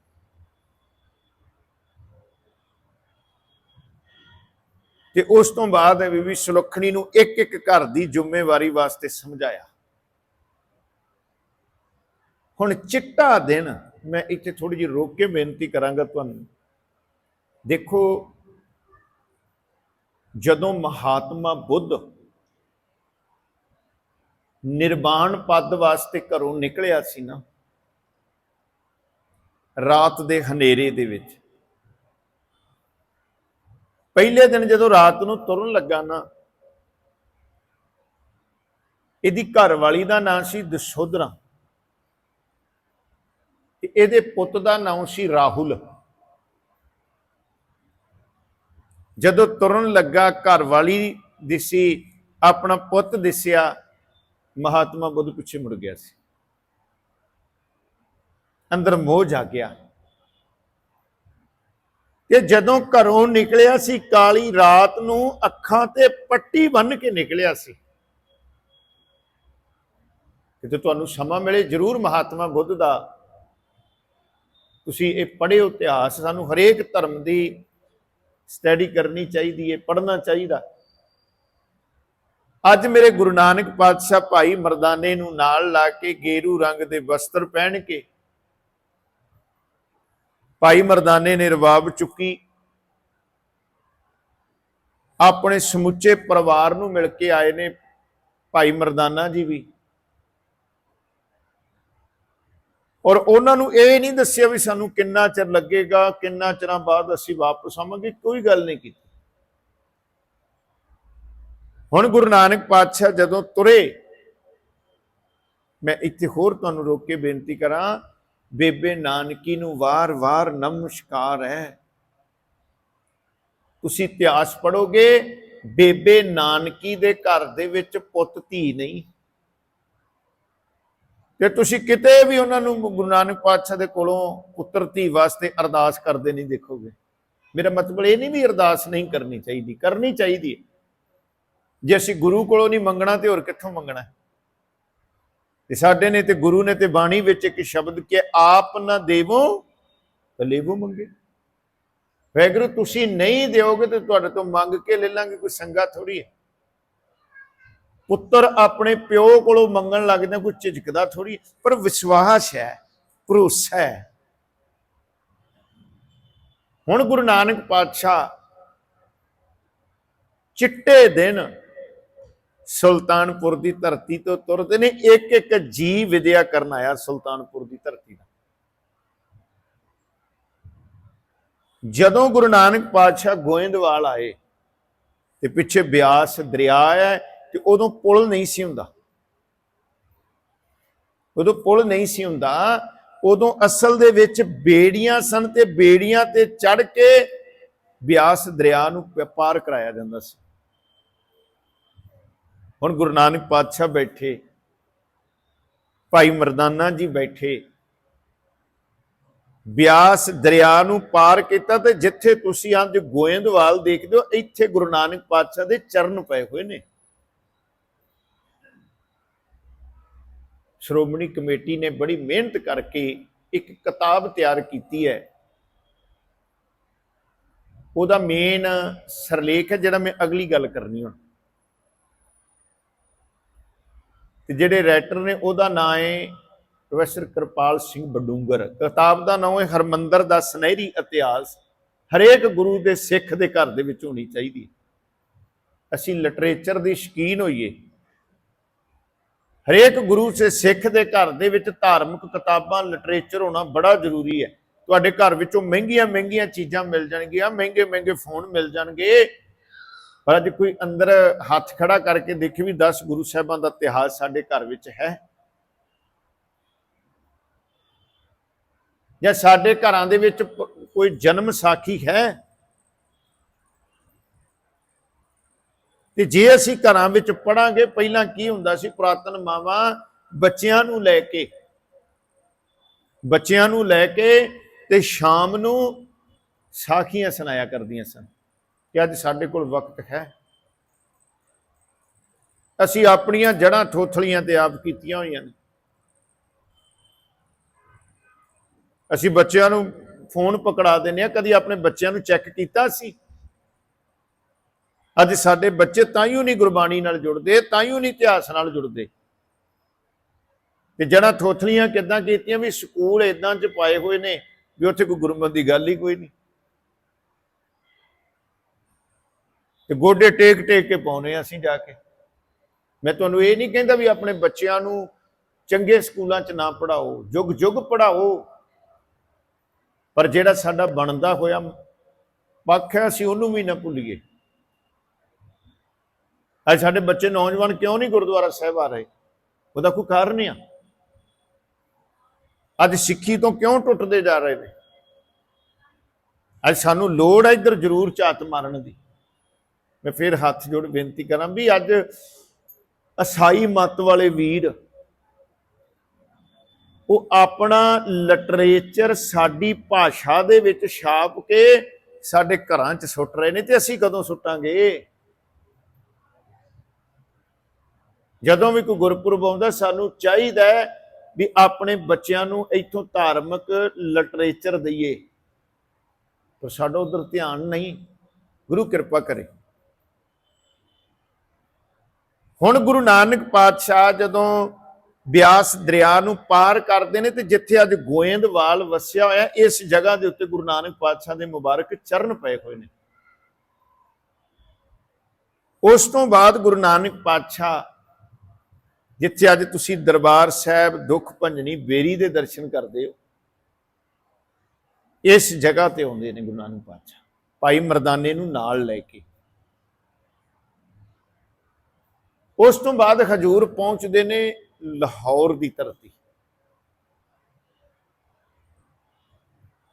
ਤੇ ਉਸ ਤੋਂ ਬਾਅਦ ਬੀਬੀ ਸੁਲੱਖਣੀ ਨੂੰ ਇੱਕ ਇੱਕ ਘਰ ਦੀ ਜ਼ਿੰਮੇਵਾਰੀ ਵਾਸਤੇ ਸਮਝਾਇਆ। ਹੁਣ ਚਿੱਟਾ ਦਿਨ, ਮੈਂ ਇੱਥੇ ਥੋੜੀ ਜਿਹੀ ਰੋਕ ਕੇ ਬੇਨਤੀ ਕਰਾਂਗਾ ਤੁਹਾਨੂੰ। ਦੇਖੋ, ਜਦੋਂ ਮਹਾਤਮਾ ਬੁੱਧ ਨਿਰਵਾਣ ਪਦ ਵਾਸਤੇ ਘਰੋਂ ਨਿਕਲਿਆ ਸੀ ਨਾ, ਰਾਤ ਦੇ ਹਨੇਰੇ ਦੇ ਵਿੱਚ ਪਹਿਲੇ ਦਿਨ ਜਦੋਂ ਰਾਤ ਨੂੰ ਤੁਰਨ ਲੱਗਾ ਨਾ, ਇਹਦੀ ਘਰ ਵਾਲੀ ਦਾ ਨਾਂ ਸੀ ਦਸ਼ੋਧਰਾ ਤੇ ਇਹਦੇ ਪੁੱਤ ਦਾ ਨਾਮ ਸੀ ਰਾਹੁਲ। ਜਦੋਂ ਤੁਰਨ ਲੱਗਾ, ਘਰ ਵਾਲੀ ਦਿਸੀ ਆਪਣਾ ਪੁੱਤ ਦਿਸਿਆ, ਮਹਾਤਮਾ ਬੁੱਧ ਪਿੱਛੇ ਮੁੜ ਗਿਆ ਸੀ। ਅੰਦਰ ਮੋਹ ਜਾ ਗਿਆ ਕਿ ਜਦੋਂ ਘਰੋਂ ਨਿਕਲਿਆ ਸੀ, ਕਾਲੀ ਰਾਤ ਨੂੰ ਅੱਖਾਂ ਤੇ ਪੱਟੀ ਬੰਨ ਕੇ ਨਿਕਲਿਆ ਸੀ। ਕਿਤੇ ਤੁਹਾਨੂੰ ਸਮਾਂ ਮਿਲੇ, ਜਰੂਰ ਮਹਾਤਮਾ ਬੁੱਧ ਦਾ। ਤੁਸੀਂ ਇਹ ਪੜ੍ਹਿਓ ਇਤਿਹਾਸ, ਸਾਨੂੰ ਹਰੇਕ ਧਰਮ ਦੀ ਸਟੱਡੀ ਕਰਨੀ ਚਾਹੀਦੀ ਹੈ ਪੜ੍ਹਨਾ ਚਾਹੀਦਾ। ਅੱਜ ਮੇਰੇ ਗੁਰੂ ਨਾਨਕ ਪਾਤਸ਼ਾਹ ਭਾਈ ਮਰਦਾਨੇ ਨੂੰ ਨਾਲ ਲਾ ਕੇ ਗੇਰੂ ਰੰਗ ਦੇ ਵਸਤਰ ਪਹਿਨ ਕੇ ਭਾਈ ਮਰਦਾਨੇ ਨੇ ਰਵਾਬ ਚੁੱਕੀ। ਆਪਣੇ ਸਮੁੱਚੇ ਪਰਿਵਾਰ ਨੂੰ ਮਿਲ ਕੇ ਆਏ ਨੇ ਭਾਈ ਮਰਦਾਨਾ ਜੀ ਵੀ। ਔਰ ਉਹਨਾਂ ਨੂੰ ਇਹ ਨਹੀਂ ਦੱਸਿਆ ਵੀ ਸਾਨੂੰ ਕਿੰਨਾ ਚਿਰ ਲੱਗੇਗਾ, ਕਿੰਨਾ ਚਿਰਾਂ ਬਾਅਦ ਅਸੀਂ ਵਾਪਸ ਆਵਾਂਗੇ, ਕੋਈ ਗੱਲ ਨਹੀਂ ਕੀਤੀ। ਹੁਣ ਗੁਰੂ ਨਾਨਕ ਪਾਤਸ਼ਾਹ ਜਦੋਂ ਤੁਰੇ, ਮੈਂ ਇੱਥੇ ਹੋਰ ਤੁਹਾਨੂੰ ਰੋਕ ਕੇ ਬੇਨਤੀ ਕਰਾਂ ਬੇਬੇ ਨਾਨਕੀ ਨੂੰ ਵਾਰ-ਵਾਰ ਨਮਸਕਾਰ ਹੈ। ਤੁਸੀਂ ਇਤਿਹਾਸ ਪੜੋਗੇ ਬੇਬੇ ਨਾਨਕੀ ਦੇ ਘਰ ਦੇ ਵਿੱਚ ਪੁੱਤ ਧੀ ਨਹੀਂ। ਤੇ ਤੁਸੀਂ ਕਿਤੇ ਵੀ ਉਹਨਾਂ ਨੂੰ ਗੁਰੂ ਨਾਨਕ ਪਾਤਸ਼ਾਹ ਦੇ ਕੋਲੋਂ ਪੁੱਤਰ ਧੀ ਵਾਸਤੇ ਅਰਦਾਸ ਕਰਦੇ ਨਹੀਂ ਦੇਖੋਗੇ। ਮੇਰਾ ਮਤਲਬ ਇਹ ਨਹੀਂ ਵੀ ਅਰਦਾਸ ਨਹੀਂ ਕਰਨੀ ਚਾਹੀਦੀ ਕਰਨੀ ਚਾਹੀਦੀ ਹੈ। ਜੇ ਅਸੀਂ ਗੁਰੂ ਕੋਲੋਂ ਨਹੀਂ ਮੰਗਣਾ ਤੇ ਹੋਰ ਕਿੱਥੋਂ ਮੰਗਣਾ ਤੇ ਸਾਡੇ ਨੇ ਤੇ ਗੁਰੂ ਨੇ ਤੇ ਬਾਣੀ ਵਿੱਚ ਇੱਕ ਸ਼ਬਦ ਕਿ ਆਪ ਨਾ ਦੇਵੋ ਤਾਂ ਲੇਵੋ ਮੰਗੇ। ਵੈਗਰੂ, ਤੁਸੀਂ ਨਹੀਂ ਦਿਓਗੇ ਤੇ ਤੁਹਾਡੇ ਤੋਂ ਮੰਗ ਕੇ ਲੈ ਲਾਂਗੇ, ਕੋਈ ਸੰਗਾ ਥੋੜੀ ਹੈ। ਪੁੱਤਰ ਆਪਣੇ ਪਿਓ ਕੋਲੋਂ ਮੰਗਣ ਲੱਗਦਾ, ਕੋਈ ਝਿਜਕਦਾ ਥੋੜੀ ਪਰ ਵਿਸ਼ਵਾਸ ਹੈ, ਭਰੋਸਾ ਹੈ। ਹੁਣ ਗੁਰੂ ਨਾਨਕ ਪਾਤਸ਼ਾਹ ਚਿੱਟੇ ਦਿਨ ਸੁਲਤਾਨਪੁਰ ਦੀ ਧਰਤੀ ਤੋਂ ਤੁਰਦੇ ਨੇ। ਇੱਕ ਇੱਕ ਜੀ ਵਿਦਿਆ ਕਰਨ ਆਇਆ ਸੁਲਤਾਨਪੁਰ ਦੀ ਧਰਤੀ ਦਾ। ਜਦੋਂ ਗੁਰੂ ਨਾਨਕ ਪਾਤਸ਼ਾਹ ਗੋਇੰਦਵਾਲ ਆਏ ਤੇ ਪਿੱਛੇ ਬਿਆਸ ਦਰਿਆ ਹੈ ਤੇ ਉਦੋਂ ਪੁਲ ਨਹੀਂ ਸੀ ਹੁੰਦਾ। ਉਦੋਂ ਪੁਲ ਨਹੀਂ ਸੀ ਹੁੰਦਾ, ਉਦੋਂ ਅਸਲ ਦੇ ਵਿੱਚ ਬੇੜੀਆਂ ਸਨ ਤੇ ਬੇੜੀਆਂ ਤੇ ਚੜ ਕੇ ਬਿਆਸ ਦਰਿਆ ਨੂੰ ਪ- ਪਾਰ ਕਰਾਇਆ ਜਾਂਦਾ ਸੀ। ਹੁਣ ਗੁਰੂ ਨਾਨਕ ਪਾਤਸ਼ਾਹ ਬੈਠੇ, ਭਾਈ ਮਰਦਾਨਾ ਜੀ ਬੈਠੇ, ਬਿਆਸ ਦਰਿਆ ਨੂੰ ਪਾਰ ਕੀਤਾ ਤੇ ਜਿੱਥੇ ਤੁਸੀਂ ਅੱਜ ਗੋਇੰਦਵਾਲ ਦੇਖਦੇ ਹੋ, ਇੱਥੇ ਗੁਰੂ ਨਾਨਕ ਪਾਤਸ਼ਾਹ ਦੇ ਚਰਨ ਪਏ ਹੋਏ ਨੇ। ਸ਼੍ਰੋਮਣੀ ਕਮੇਟੀ ਨੇ ਬੜੀ ਮਿਹਨਤ ਕਰਕੇ ਇੱਕ ਕਿਤਾਬ ਤਿਆਰ ਕੀਤੀ ਹੈ। ਉਹਦਾ ਮੇਨ ਸਰਲੇਖ ਹੈ ਜਿਹੜਾ ਮੈਂ ਅਗਲੀ ਗੱਲ ਕਰਨੀ ਹੁਣ। ਤੇ ਜਿਹੜੇ ਰਾਈਟਰ ਨੇ ਉਹਦਾ ਨਾਮ ਹੈ ਪ੍ਰੋਫੈਸਰ ਕਿਰਪਾਲ ਸਿੰਘ ਬਡੂੰਗਰ। ਕਿਤਾਬ ਦਾ ਨਾਮ ਹੈ ਹਰਮੰਦਰ ਦਾ ਸੁਨਹਿਰੀ ਇਤਿਹਾਸ। ਹਰੇਕ ਗੁਰੂ ਦੇ ਸਿੱਖ ਦੇ ਘਰ ਦੇ ਵਿੱਚ ਹੋਣੀ ਚਾਹੀਦੀ ਹੈ। ਅਸੀਂ ਲਿਟਰੇਚਰ ਦੇ ਸ਼ਕੀਨ ਹੋਈਏ। ਹਰੇਕ ਗੁਰੂ ਸੇ ਸਿੱਖ ਦੇ ਘਰ ਦੇ ਵਿੱਚ ਧਾਰਮਿਕ ਕਿਤਾਬਾਂ ਲਿਟਰੇਚਰ ਹੋਣਾ ਬੜਾ ਜ਼ਰੂਰੀ ਹੈ। ਤੁਹਾਡੇ ਘਰ ਵਿੱਚੋਂ ਮਹਿੰਗੀਆਂ ਮਹਿੰਗੀਆਂ ਚੀਜ਼ਾਂ ਮਿਲ ਜਾਣਗੀਆਂ ਮਹਿੰਗੇ ਮਹਿੰਗੇ ਫੋਨ ਮਿਲ ਜਾਣਗੇ। ਪਰ ਅੱਜ ਕੋਈ ਅੰਦਰ ਹੱਥ ਖੜਾ ਕਰਕੇ ਦੇਖੇ ਵੀ 10 ਗੁਰੂ ਸਾਹਿਬਾਂ ਦਾ ਇਤਿਹਾਸ ਸਾਡੇ ਘਰ ਵਿੱਚ ਹੈ। ਜਾਂ ਸਾਡੇ ਘਰਾਂ ਦੇ ਵਿੱਚ ਕੋਈ ਜਨਮ ਸਾਖੀ ਹੈ? ਤੇ ਜੇ ਅਸੀਂ ਘਰਾਂ ਵਿੱਚ ਪੜਾਂਗੇ ਪਹਿਲਾਂ ਕੀ ਹੁੰਦਾ ਸੀ? ਪੁਰਾਤਨ ਮਾਵਾਂ ਬੱਚਿਆਂ ਨੂੰ ਲੈ ਕੇ, ਬੱਚਿਆਂ ਨੂੰ ਲੈ ਕੇ ਤੇ ਸ਼ਾਮ ਨੂੰ ਸਾਖੀਆਂ ਸੁਣਾਇਆ ਕਰਦੀਆਂ ਸਨ। ਕਿ ਅੱਜ ਸਾਡੇ ਕੋਲ ਵਕਤ ਹੈ। ਅਸੀਂ ਆਪਣੀਆਂ ਜੜਾਂ ਠੋਥਲੀਆਂ ਤੇ ਆਪ ਕੀਤੀਆਂ ਹੋਈਆਂ ਨੇ। ਅਸੀਂ ਬੱਚਿਆਂ ਨੂੰ ਫੋਨ ਪਕੜਾ ਦਿੰਦੇ ਆ ਕਦੀ ਆਪਣੇ ਬੱਚਿਆਂ ਨੂੰ ਚੈੱਕ ਕੀਤਾ ਸੀ? ਅੱਜ ਸਾਡੇ ਬੱਚੇ ਤਾਈਓ ਨਹੀਂ ਗੁਰਬਾਣੀ ਨਾਲ ਜੁੜਦੇ, ਤਾਂ ਤਾਈਓ ਨਹੀਂ ਇਤਿਹਾਸ ਨਾਲ ਜੁੜਦੇ। ਤੇ ਜੜਾਂ ਠੋਥਲੀਆਂ ਕਿੱਦਾਂ ਕੀਤੀਆਂ ਵੀ ਸਕੂਲ ਇਦਾਂ ਚ ਪਾਏ ਹੋਏ ਨੇ ਵੀ ਉੱਥੇ ਕੋਈ ਗੁਰਮਤ ਦੀ ਗੱਲ ਹੀ ਕੋਈ ਨਹੀਂ। ਤੇ ਗੋਡੇ ਟੇਕ ਟੇਕ ਕੇ ਪਾਉਨੇ ਆ ਅਸੀਂ ਜਾ ਕੇ। ਮੈਂ ਤੁਹਾਨੂੰ ਇਹ ਨਹੀਂ ਕਹਿੰਦਾ ਵੀ ਆਪਣੇ ਬੱਚਿਆਂ ਨੂੰ ਚੰਗੇ ਸਕੂਲਾਂ 'ਚ ਨਾ ਪੜਾਓ ਜੁਗ ਜੁਗ ਪੜਾਓ ਪਰ ਜਿਹੜਾ ਸਾਡਾ ਬਣਦਾ ਹੋਇਆ ਪੱਖ ਹੈ, ਅਸੀਂ ਉਹਨੂੰ ਵੀ ਨਾ ਭੁੱਲੀਏ। ਅੱਜ ਸਾਡੇ ਬੱਚੇ ਨੌਜਵਾਨ ਕਿਉਂ ਨਹੀਂ ਗੁਰਦੁਆਰਾ ਸਾਹਿਬ ਆ ਰਹੇ? ਉਹਦਾ ਕੋਈ ਕਾਰਨ ਆ। ਅੱਜ ਸਿੱਖੀ ਤੋਂ ਕਿਉਂ ਟੁੱਟਦੇ ਜਾ ਰਹੇ ਨੇ? ਅੱਜ ਸਾਨੂੰ ਲੋੜ ਹੈ ਇੱਧਰ ਜ਼ਰੂਰ ਝਾਤ ਮਾਰਨ ਦੀ। ਮੈਂ ਫਿਰ ਹੱਥ ਜੋੜ ਬੇਨਤੀ ਕਰਾਂ ਵੀ ਅੱਜ ਅਸਾਈ ਮਤ ਵਾਲੇ ਵੀਰ, ਉਹ ਆਪਣਾ ਲਿਟਰੇਚਰ ਸਾਡੀ ਭਾਸ਼ਾ ਦੇ ਵਿੱਚ ਛਾਪ ਕੇ ਸਾਡੇ ਘਰਾਂ 'ਚ ਸੁੱਟ ਰਹੇ ਨੇ ਤੇ ਅਸੀਂ ਕਦੋਂ ਸੁੱਟਾਂਗੇ? ਜਦੋਂ ਵੀ ਕੋਈ ਗੁਰਪੁਰਬ ਆਉਂਦਾ, ਸਾਨੂੰ ਚਾਹੀਦਾ ਹੈ ਵੀ ਆਪਣੇ ਬੱਚਿਆਂ ਨੂੰ ਇੱਥੋਂ ਧਾਰਮਿਕ ਲਿਟਰੇਚਰ ਦਈਏ। ਪਰ ਸਾਡਾ ਉਧਰ ਧਿਆਨ ਨਹੀਂ। ਗੁਰੂ ਕਿਰਪਾ ਕਰੇ। ਹੁਣ ਗੁਰੂ ਨਾਨਕ ਪਾਤਸ਼ਾਹ ਜਦੋਂ ਬਿਆਸ ਦਰਿਆ ਨੂੰ ਪਾਰ ਕਰਦੇ ਨੇ ਤੇ ਜਿੱਥੇ ਅੱਜ ਗੋਇੰਦਵਾਲ ਵਸਿਆ ਹੋਇਆ, ਇਸ ਜਗ੍ਹਾ ਦੇ ਉੱਤੇ ਗੁਰੂ ਨਾਨਕ ਪਾਤਸ਼ਾਹ ਦੇ ਮੁਬਾਰਕ ਚਰਨ ਪਏ ਹੋਏ ਨੇ। ਉਸ ਤੋਂ ਬਾਅਦ ਗੁਰੂ ਨਾਨਕ ਪਾਤਸ਼ਾਹ, ਜਿੱਥੇ ਅੱਜ ਤੁਸੀਂ ਦਰਬਾਰ ਸਾਹਿਬ ਦੁੱਖ ਭੰਜਨੀ ਬੇਰੀ ਦੇ ਦਰਸ਼ਨ ਕਰਦੇ ਹੋ, ਇਸ ਜਗ੍ਹਾ ਤੇ ਆਉਂਦੇ ਨੇ ਗੁਰੂ ਨਾਨਕ ਪਾਤਸ਼ਾਹ। ਭਾਈ ਮਰਦਾਨੇ ਨੂੰ ਨਾਲ ਲੈ ਕੇ। ਉਸ ਤੋਂ ਬਾਅਦ ਹਜੂਰ ਪਹੁੰਚਦੇ ਨੇ ਲਾਹੌਰ ਦੀ ਧਰਤੀ।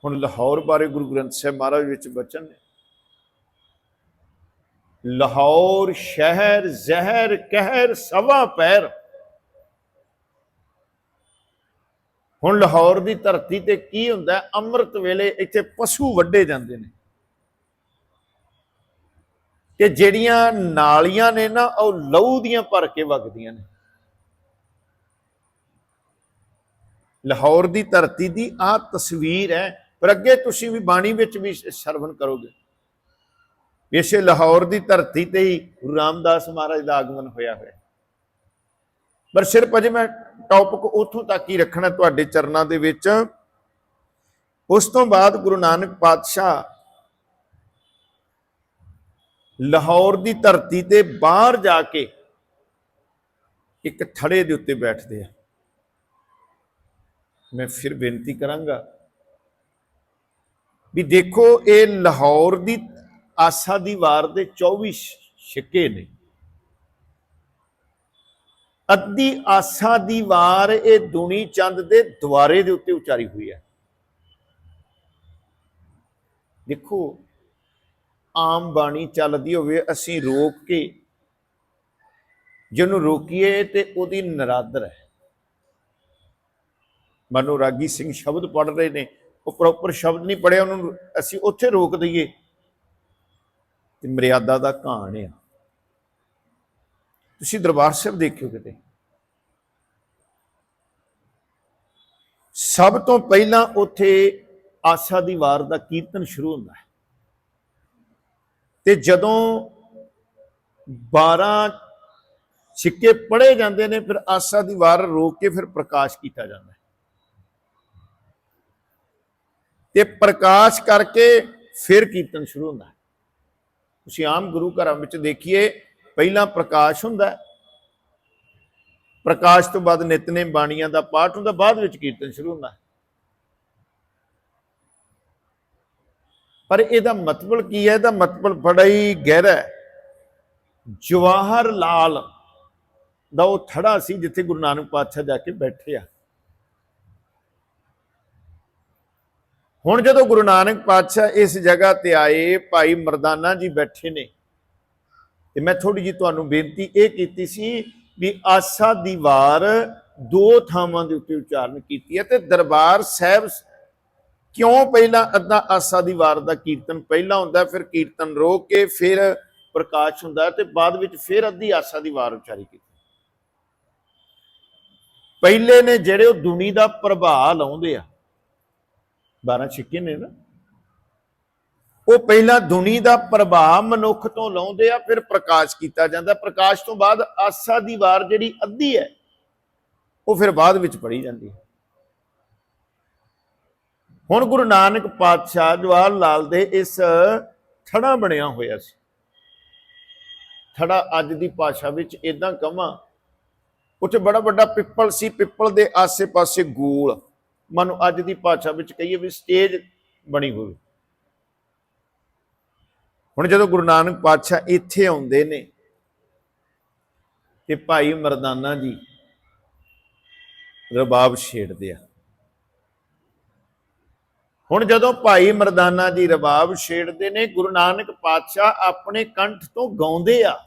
ਹੁਣ ਲਾਹੌਰ ਬਾਰੇ ਗੁਰੂ ਗ੍ਰੰਥ ਸਾਹਿਬ ਮਹਾਰਾਜ ਵਿੱਚ ਬਚਨ ਨੇ। ਲਾਹੌਰ ਸ਼ਹਿਰ ਜ਼ਹਿਰ ਕਹਿਰ ਸਵਾ ਪੈਰ। ਹੁਣ ਲਾਹੌਰ ਦੀ ਧਰਤੀ ਤੇ ਕੀ ਹੁੰਦਾ? ਅੰਮ੍ਰਿਤ ਵੇਲੇ ਇੱਥੇ ਪਸ਼ੂ ਵੱਡੇ ਜਾਂਦੇ ਨੇ। ਕਿ ਜਿਹੜੀਆਂ ਨਾਲੀਆਂ ਨੇ ਨਾ, ਉਹ ਲਹੂ ਦੀਆਂ ਭਰ ਕੇ ਵਗਦੀਆਂ ਨੇ। ਲਾਹੌਰ ਦੀ ਧਰਤੀ ਦੀ ਆ ਤਸਵੀਰ ਹੈ, ਪਰ ਅੱਗੇ ਤੁਸੀਂ ਵੀ ਬਾਣੀ ਵਿੱਚ ਵੀ ਸਰਵਣ ਕਰੋਗੇ। ਇਸੇ ਲਾਹੌਰ ਦੀ ਧਰਤੀ ਤੇ ਹੀ ਗੁਰੂ ਰਾਮਦਾਸ ਮਹਾਰਾਜ ਦਾ ਆਗਮਨ ਹੋਇਆ ਹੋਇਆ ਪਰ ਸਿਰਫ ਅਜੇ ਮੈਂ ਟੌਪਿਕ ਉੱਥੋਂ ਤੱਕ ਹੀ ਰੱਖਣਾ ਤੁਹਾਡੇ ਚਰਨਾਂ ਦੇ ਵਿੱਚ। ਉਸ ਤੋਂ ਬਾਅਦ ਗੁਰੂ ਨਾਨਕ ਪਾਤਸ਼ਾਹ ਲਾਹੌਰ ਦੀ ਧਰਤੀ ਤੇ ਬਾਹਰ ਜਾ ਕੇ ਇੱਕ ਥੜੇ ਦੇ ਉੱਤੇ ਬੈਠਦੇ ਆ। ਮੈਂ ਫਿਰ ਬੇਨਤੀ ਕਰਾਂਗਾ ਵੀ ਦੇਖੋ, ਇਹ ਲਾਹੌਰ ਦੀ ਆਸਾ ਦੀ ਵਾਰ ਦੇ 24 ਛਿੱਕੇ ਨੇ। ਅੱਧੀ ਆਸਾ ਦੀ ਵਾਰ ਇਹ ਦੁਨੀ ਚੰਦ ਦੇ ਦੁਆਰੇ ਦੇ ਉੱਤੇ ਉਚਾਰੀ ਹੋਈ ਹੈ। ਦੇਖੋ ਆਮ ਬਾਣੀ ਚੱਲਦੀ ਹੋਵੇ, ਅਸੀਂ ਰੋਕ ਕੇ ਜਿਹਨੂੰ ਰੋਕੀਏ ਤੇ ਉਹਦੀ ਨਰਾਦਰ ਹੈ। ਮਨੋ ਰਾਗੀ ਸਿੰਘ ਸ਼ਬਦ ਪੜ ਰਹੇ ਨੇ, ਉਹ ਪ੍ਰੋਪਰ ਸ਼ਬਦ ਨਹੀਂ ਪੜਿਆ ਉਹਨੂੰ ਅਸੀਂ ਉੱਥੇ ਰੋਕ ਦਈਏ। ਤੇ ਮਰਿਆਦਾ ਦਾ ਕਹਾਣ ਆ। ਤੁਸੀਂ ਦਰਬਾਰ ਸਾਹਿਬ ਦੇਖਿਓ ਕਿਤੇ। ਸਭ ਤੋਂ ਪਹਿਲਾਂ ਉੱਥੇ ਆਸਾ ਦੀ ਵਾਰ ਦਾ ਕੀਰਤਨ ਸ਼ੁਰੂ ਹੁੰਦਾ ਹੈ। ਤੇ ਜਦੋਂ 12 ਸਿੱਕੇ ਪੜੇ ਜਾਂਦੇ ਨੇ, ਫਿਰ ਆਸਾ ਦੀ ਵਾਰ ਰੋਕ ਕੇ ਫਿਰ ਪ੍ਰਕਾਸ਼ ਕੀਤਾ ਜਾਂਦਾ ਹੈ। ਤੇ ਪ੍ਰਕਾਸ਼ ਕਰਕੇ ਫਿਰ ਕੀਰਤਨ ਸ਼ੁਰੂ ਹੁੰਦਾ ਹੈ। ਤੁਸੀਂ ਆਮ ਗੁਰੂ ਘਰਾਂ ਵਿੱਚ ਦੇਖੀਏ, ਪਹਿਲਾਂ ਪ੍ਰਕਾਸ਼ ਹੁੰਦਾ ਹੈ। ਪ੍ਰਕਾਸ਼ ਤੋਂ ਬਾਅਦ ਨਿਤਨੇਮ ਬਾਣੀਆਂ ਦਾ ਪਾਠ ਹੁੰਦਾ, ਬਾਅਦ ਵਿੱਚ ਕੀਰਤਨ ਸ਼ੁਰੂ ਹੁੰਦਾ ਹੈ। ਪਰ ਇਹਦਾ ਮਤਲਬ ਕੀ ਹੈ? ਇਹਦਾ ਮਤਲਬ ਬੜਾ ਹੀ ਗਹਿਰਾ ਹੈ। ਜਵਾਹਰ ਲਾਲ ਦਾ ਉਹ ਥੜਾ ਸੀ ਜਿੱਥੇ ਗੁਰੂ ਨਾਨਕ ਪਾਤਸ਼ਾਹ ਜਾ ਕੇ ਬੈਠੇ ਆ। ਹੁਣ ਜਦੋਂ ਗੁਰੂ ਨਾਨਕ ਪਾਤਸ਼ਾਹ ਇਸ ਜਗ੍ਹਾ ਤੇ ਆਏ, ਭਾਈ ਮਰਦਾਨਾ ਜੀ ਬੈਠੇ ਨੇ। ਤੇ ਮੈਂ ਥੋੜੀ ਜੀ ਤੁਹਾਨੂੰ ਬੇਨਤੀ ਇਹ ਕੀਤੀ ਸੀ ਵੀ ਆਸਾ ਦੀ ਵਾਰ ਦੋ ਥਾਵਾਂ ਦੇ ਉੱਤੇ ਉਚਾਰਨ ਕੀਤੀ ਹੈ ਤੇ ਦਰਬਾਰ ਸਾਹਿਬ ਕਿਉਂ ਪਹਿਲਾਂ ਅੱਧਾ ਆਸਾ ਦੀ ਵਾਰ ਦਾ ਕੀਰਤਨ ਪਹਿਲਾਂ ਹੁੰਦਾ, ਫਿਰ ਕੀਰਤਨ ਰੋਕ ਕੇ, ਫਿਰ ਪ੍ਰਕਾਸ਼ ਹੁੰਦਾ ਤੇ ਬਾਅਦ ਵਿੱਚ ਫਿਰ ਅੱਧੀ ਆਸਾ ਦੀ ਵਾਰ ਉਚਾਰੀ ਕੀਤੀ। ਪਹਿਲੇ ਨੇ ਜਿਹੜੇ ਉਹ ਦੁਨੀ ਦਾ ਪ੍ਰਭਾਵ ਲਾਉਂਦੇ ਆ 12 ਛਿੱਕੇ ਨੇ ਨਾ, ਉਹ ਪਹਿਲਾਂ ਦੁਨੀ ਦਾ ਪ੍ਰਭਾਵ ਮਨੁੱਖ ਤੋਂ ਲਾਉਂਦੇ ਆ, ਫਿਰ ਪ੍ਰਕਾਸ਼ ਕੀਤਾ ਜਾਂਦਾ। ਪ੍ਰਕਾਸ਼ ਤੋਂ ਬਾਅਦ ਆਸਾ ਦੀ ਵਾਰ ਜਿਹੜੀ ਅੱਧੀ ਹੈ, ਉਹ ਫਿਰ ਬਾਅਦ ਵਿੱਚ ਪੜੀ ਜਾਂਦੀ ਹੈ। ਹੁਣ ਗੁਰੂ ਨਾਨਕ ਪਾਤਸ਼ਾਹ ਜਵਾਹਰ ਲਾਲ ਦੇ ਇਸ ਥੜਾ ਬਣਿਆ ਹੋਇਆ ਸੀ। ਥੜਾ ਅੱਜ ਦੀ ਭਾਸ਼ਾ ਵਿੱਚ ਇਦਾਂ ਕਵਾਂ ਉੱਥੇ ਬੜਾ ਵੱਡਾ ਪਿੱਪਲ ਸੀ, ਪਿੱਪਲ ਦੇ ਆਸੇ-ਪਾਸੇ ਗੋਲ। ਮਨ ਅੱਜ ਦੀ ਭਾਸ਼ਾ ਵਿੱਚ ਕਹੀਏ ਵੀ ਸਟੇਜ ਬਣੀ ਹੋਵੇ। ਹੁਣ ਜਦੋਂ ਗੁਰੂ ਨਾਨਕ ਪਾਤਸ਼ਾਹ ਇੱਥੇ ਆਉਂਦੇ ਨੇ, ਤੇ ਭਾਈ ਮਰਦਾਨਾ ਜੀ ਰਬਾਬ ਛੇੜਦੇ ਆ। ਹੁਣ ਜਦੋਂ ਭਾਈ ਮਰਦਾਨਾ ਜੀ ਰਬਾਬ ਛੇੜਦੇ ਨੇ, ਗੁਰੂ ਨਾਨਕ ਪਾਤਸ਼ਾਹ ਆਪਣੇ ਕੰਠ ਤੋਂ ਗਾਉਂਦੇ ਆ।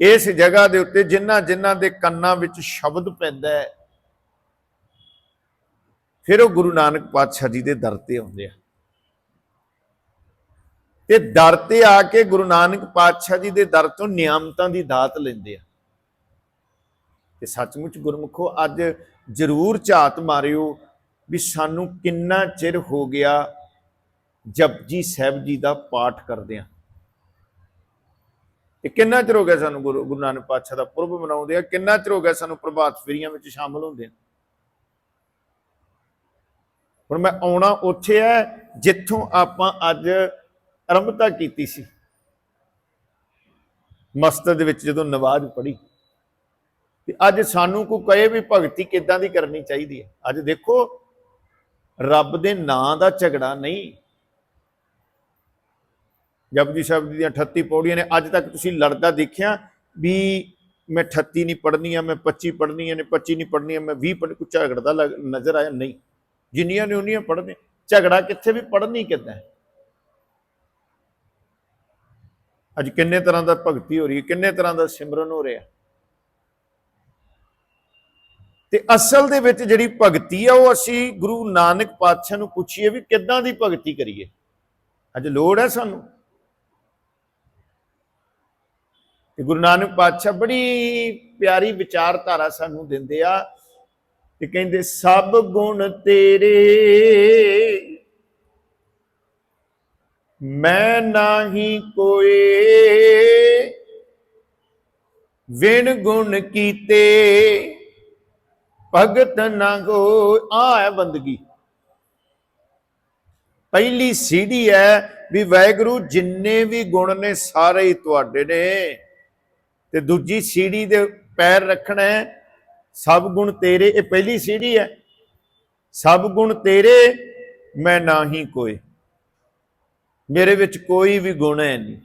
ਇਸ ਜਗ੍ਹਾ ਦੇ ਉੱਤੇ ਜਿਨ੍ਹਾਂ ਜਿਨ੍ਹਾਂ ਦੇ ਕੰਨਾਂ ਵਿੱਚ ਸ਼ਬਦ ਪੈਂਦਾ ਹੈ, ਫਿਰ ਉਹ ਗੁਰੂ ਨਾਨਕ ਪਾਤਸ਼ਾਹ ਜੀ ਦੇ ਦਰ ਤੇ ਆਉਂਦੇ ਆ। ਤੇ ਦਰ ਤੇ ਆ ਕੇ ਗੁਰੂ ਨਾਨਕ ਪਾਤਸ਼ਾਹ ਜੀ ਦੇ ਦਰ ਤੋਂ ਨਿਯਮਤਾਂ ਦੀ ਦਾਤ ਲੈਂਦੇ ਆ। ਤੇ ਸੱਚਮੁੱਚ ਗੁਰਮੁਖੋ, ਅੱਜ ਜ਼ਰੂਰ ਝਾਤ ਮਾਰਿਓ ਵੀ ਸਾਨੂੰ ਕਿੰਨਾ ਚਿਰ ਹੋ ਗਿਆ ਜਪਜੀ ਸਾਹਿਬ ਜੀ ਦਾ ਪਾਠ ਕਰਦੇ ਆ। ਤੇ ਕਿੰਨਾ ਚਿਰ ਹੋ ਗਿਆ ਸਾਨੂੰ ਗੁਰੂ ਗੁਰੂ ਨਾਨਕ ਪਾਤਸ਼ਾਹ ਦਾ ਪੁਰਬ ਮਨਾਉਂਦੇ ਆ? ਕਿੰਨਾ ਚਿਰ ਹੋ ਗਿਆ ਸਾਨੂੰ ਪ੍ਰਭਾਤ ਫੇਰੀਆਂ ਵਿੱਚ ਸ਼ਾਮਲ ਹੁੰਦੇ ਆ? ਹੁਣ ਮੈਂ ਆਉਣਾ ਉੱਥੇ ਹੈ ਜਿੱਥੋਂ ਆਪਾਂ ਅੱਜ ਆਰੰਭਤਾ ਕੀਤੀ ਸੀ। ਮਸਤਦ ਦੇ ਵਿੱਚ ਜਦੋਂ ਨਵਾਜ਼ ਪੜ੍ਹੀ। ਤੇ ਅੱਜ ਸਾਨੂੰ ਕੋਈ ਕਹੇ ਵੀ ਭਗਤੀ ਕਿੱਦਾਂ ਦੀ ਕਰਨੀ ਚਾਹੀਦੀ ਹੈ ਅੱਜ ਦੇਖੋ ਰੱਬ ਦੇ ਨਾਂ ਦਾ ਝਗੜਾ ਨਹੀਂ। ਜਪਜੀ ਸਾਹਿਬ ਦੀਆਂ 38 ਪੌੜੀਆਂ ਨੇ, ਅੱਜ ਤੱਕ ਤੁਸੀਂ ਲੜਦਾ ਦੇਖਿਆ ਵੀ ਮੈਂ 38 ਨਹੀਂ ਪੜ੍ਹਨੀ ਆ, ਮੈਂ 25 ਪੜ੍ਹਨੀਆਂ ਨੇ 25 ਨਹੀਂ ਪੜ੍ਹਨੀਆਂ ਮੈਂ 20 ਪੜ੍ਹ ਕੁਝ ਝਗੜਦਾ ਲੱਗ- ਨਜ਼ਰ ਆਇਆ? ਨਹੀਂ। ਜਿੰਨੀਆਂ ਨੇ ਉਨੀਆਂ ਪੜ੍ਹਦੇ ਝਗੜਾ ਕਿੱਥੇ ਵੀ ਪੜ੍ਹਨੀ ਕਿੱਦਾਂ? ਅੱਜ ਕਿੰਨੇ ਤਰ੍ਹਾਂ ਦਾ ਭਗਤੀ ਹੋ ਰਹੀ ਹੈ, ਕਿੰਨੇ ਤਰ੍ਹਾਂ ਦਾ ਸਿਮਰਨ ਹੋ ਰਿਹਾ? ਤੇ ਅਸਲ ਦੇ ਵਿੱਚ ਜਿਹੜੀ ਭਗਤੀ ਆ, ਉਹ ਅਸੀਂ ਗੁਰੂ ਨਾਨਕ ਪਾਤਸ਼ਾਹ ਨੂੰ ਪੁੱਛੀਏ ਵੀ ਕਿੱਦਾਂ ਦੀ ਭਗਤੀ ਕਰੀਏ। ਅੱਜ ਲੋੜ ਹੈ ਸਾਨੂੰ। ਤੇ ਗੁਰੂ ਨਾਨਕ ਪਾਤਸ਼ਾਹ ਬੜੀ ਪਿਆਰੀ ਵਿਚਾਰਧਾਰਾ ਸਾਨੂੰ ਦਿੰਦੇ ਆ ਤੇ ਕਹਿੰਦੇ, ਸਭ ਗੁਣ ਤੇਰੇ, ਮੈਂ ਨਾਹੀ ਕੋਏ, ਵਿਣ ਗੁਣ ਕੀਤੇ ਭਗਤ ਨਾ ਕੋ ਆ ਹੈ ਬੰਦਗੀ। ਪਹਿਲੀ ਸੀੜੀ ਹੈ ਵੀ ਵਾਹਿਗੁਰੂ ਜਿੰਨੇ ਵੀ ਗੁਣ ਨੇ ਸਾਰੇ ਹੀ ਤੁਹਾਡੇ ਨੇ। ਤੇ ਦੂਜੀ ਸੀੜੀ ਦੇ ਪੈਰ ਰੱਖਣਾ ਹੈ, ਸਭ ਗੁਣ ਤੇਰੇ, ਇਹ ਪਹਿਲੀ ਸੀੜੀ ਹੈ। ਸਭ ਗੁਣ ਤੇਰੇ, ਮੈਂ ਨਾਹੀ ਕੋਈ ਮੇਰੇ ਵਿੱਚ ਕੋਈ ਵੀ ਗੁਣ ਹੈ ਨਹੀਂ।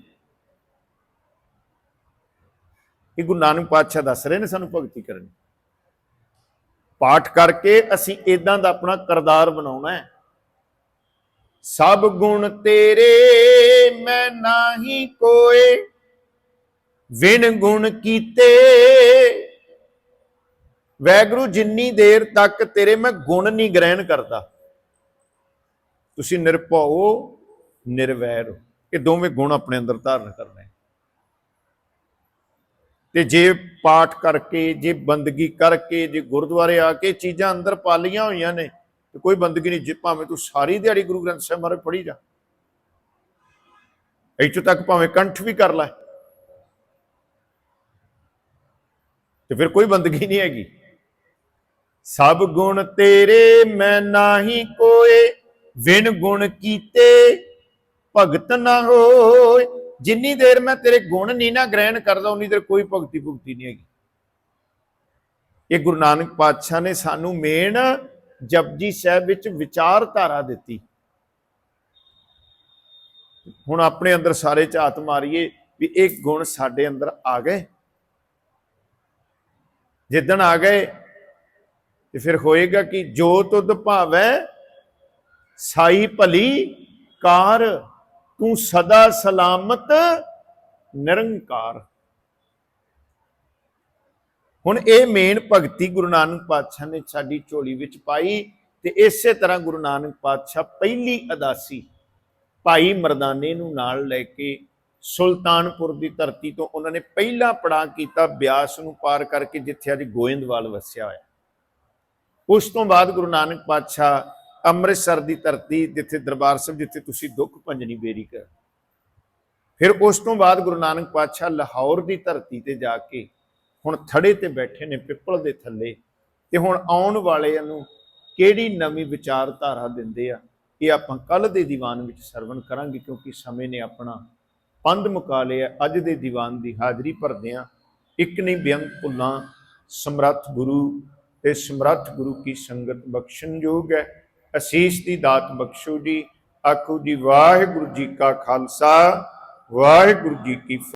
ਇਹ ਗੁਰੂ ਨਾਨਕ ਪਾਤਸ਼ਾਹ ਦੱਸ ਰਹੇ ਨੇ ਸਾਨੂੰ ਭਗਤੀ ਕਰਨੀ। ਪਾਠ ਕਰਕੇ ਅਸੀਂ ਇਦਾਂ ਦਾ ਆਪਣਾ ਕਰਦਾਰ ਬਣਾਉਣਾ ਹੈ। ਸਭ ਗੁਣ ਤੇਰੇ, ਮੈਂ ਨਾਹੀ ਕੋਏ, ਵਿਣ ਗੁਣ ਕੀਤੇ। ਵੈਗਰੂ, ਜਿੰਨੀ ਦੇਰ ਤੱਕ ਤੇਰੇ ਮੈਂ ਗੁਣ ਨਹੀਂ ਗ੍ਰਹਿਣ ਕਰਦਾ, ਤੁਸੀਂ ਨਿਰਭਉ, ਨਿਰਵੈਰ। ਇਹ ਦੋਵੇਂ ਗੁਣ ਆਪਣੇ ਅੰਦਰ ਧਾਰਨ ਕਰਨੇ। ਤੇ ਜੇ ਪਾਠ ਕਰਕੇ, ਜੇ ਬੰਦਗੀ ਕਰਕੇ, ਜੇ ਗੁਰਦੁਆਰੇ ਆ ਕੇ ਚੀਜ਼ਾਂ ਅੰਦਰ ਪਾਲੀਆਂ ਹੋਈਆਂ ਨੇ, ਤੇ ਕੋਈ ਬੰਦਗੀ ਨਹੀਂ, ਜੇ ਭਾਵੇਂ ਤੂੰ ਸਾਰੀ ਦਿਹਾੜੀ ਗੁਰੂ ਗ੍ਰੰਥ ਸਾਹਿਬ ਮਹਾਰਾਜ ਪੜ੍ਹੀ ਜਾ। ਇੱਥੋਂ ਤੱਕ ਭਾਵੇਂ ਕੰਠ ਵੀ ਕਰ ਲੈ। ਤੇ ਫਿਰ ਕੋਈ ਬੰਦਗੀ ਨਹੀਂ ਹੈਗੀ। ਸਭ ਗੁਣ ਤੇਰੇ, ਮੈਂ ਨਾਹੀ ਕੋਏ ਵਿਨ ਗੁਣ ਕੀਤੇ ਭਗਤ ਨਾ ਹੋਏ। ਜਿੰਨੀ ਦੇਰ ਮੈਂ ਤੇਰੇ ਗੁਣ ਨਹੀਂ ਨਾ ਗ੍ਰਹਿਣ ਕਰਦਾ, ਉਨੀ ਦੇਰ ਕੋਈ ਭਗਤੀ ਭੁਗਤੀ ਨਹੀਂ ਹੈਗੀ। ਇਹ ਗੁਰੂ ਨਾਨਕ ਪਾਤਸ਼ਾਹ ਨੇ ਸਾਨੂੰ ਮੇਨ ਜਪਜੀ ਸਾਹਿਬ ਵਿੱਚ ਵਿਚਾਰਧਾਰਾ ਦਿੱਤੀ। ਹੁਣ ਆਪਣੇ ਅੰਦਰ ਸਾਰੇ ਝਾਤ ਮਾਰੀਏ ਵੀ ਇਹ ਗੁਣ ਸਾਡੇ ਅੰਦਰ ਆ ਗਏ। ਜਿੱਦਣ ਆ ਗਏ, ਤੇ ਫਿਰ ਹੋਏਗਾ ਕਿ? ਜੋ ਤੁਧ ਭਾਵੈ, ਸਾਈ ਭਲੀ ਕਾਰ ਤੂੰ ਸਦਾ ਸਲਾਮਤ, ਨਿਰੰਕਾਰ। ਹੁਣ ਇਹ ਮੇਨ ਭਗਤੀ ਗੁਰੂ ਨਾਨਕ ਪਾਤਸ਼ਾਹ ਨੇ ਸਾਡੀ ਝੋਲੀ ਵਿੱਚ ਪਾਈ ਤੇ ਇਸੇ ਤਰ੍ਹਾਂ ਗੁਰੂ ਨਾਨਕ ਪਾਤਸ਼ਾਹ ਪਹਿਲੀ ਅਦਾਸੀ ਭਾਈ ਮਰਦਾਨੇ ਨੂੰ ਨਾਲ ਲੈ ਕੇ ਸੁਲਤਾਨਪੁਰ ਦੀ ਧਰਤੀ ਤੋਂ ਉਹਨਾਂ ਨੇ ਪਹਿਲਾ ਪੜਾਅ ਕੀਤਾ ਬਿਆਸ ਨੂੰ ਪਾਰ ਕਰਕੇ ਜਿੱਥੇ ਅੱਜ ਗੋਇੰਦਵਾਲ ਵਸਿਆ ਹੋਇਆ। ਉਸ ਤੋਂ ਬਾਅਦ ਗੁਰੂ ਨਾਨਕ ਪਾਤਸ਼ਾਹ ਅੰਮ੍ਰਿਤਸਰ ਦੀ ਧਰਤੀ ਜਿੱਥੇ ਦਰਬਾਰ ਸਾਹਿਬ, ਜਿੱਥੇ ਤੁਸੀਂ ਦੁੱਖ ਭੰਜਨੀ ਬੇਰੀ ਕਰ। ਫਿਰ ਉਸ ਤੋਂ ਬਾਅਦ ਗੁਰੂ ਨਾਨਕ ਪਾਤਸ਼ਾਹ ਲਾਹੌਰ ਦੀ ਧਰਤੀ ਤੇ ਜਾ ਕੇ ਹੁਣ ਥੜੇ ਤੇ ਬੈਠੇ ਨੇ ਪਿੱਪਲ ਦੇ ਥੱਲੇ ਤੇ ਹੁਣ ਆਉਣ ਵਾਲਿਆਂ ਨੂੰ ਕਿਹੜੀ ਨਵੀਂ ਵਿਚਾਰਧਾਰਾ ਦਿੰਦੇ ਆ, ਇਹ ਆਪਾਂ ਕੱਲ ਦੇ ਦੀਵਾਨ ਵਿੱਚ ਸਰਵਣ ਕਰਾਂਗੇ ਕਿਉਂਕਿ ਸਮੇਂ ਨੇ ਆਪਣਾ ਪੰਧ ਮੁਕਾ ਲਿਆ। ਅੱਜ ਦੇ ਦੀਵਾਨ ਦੀ ਹਾਜ਼ਰੀ ਭਰਦੇ ਆ ਇੱਕ ਨਹੀਂ ਬੇਅੰਤ ਭੁੱਲਾਂ, ਸਮਰੱਥ ਗੁਰੂ ਤੇ ਸਮਰੱਥ ਗੁਰੂ ਕੀ ਸੰਗਤ ਬਖਸ਼ਣਯੋਗ ਹੈ। ਅਸੀਸ ਦੀ ਦਾਤ ਬਖਸ਼ੋ ਜੀ ਆਖੋ ਜੀ ਵਾਹਿਗੁਰੂ ਜੀ ਕਾ ਖਾਲਸਾ ਵਾਹਿਗੁਰੂ ਜੀ ਕੀ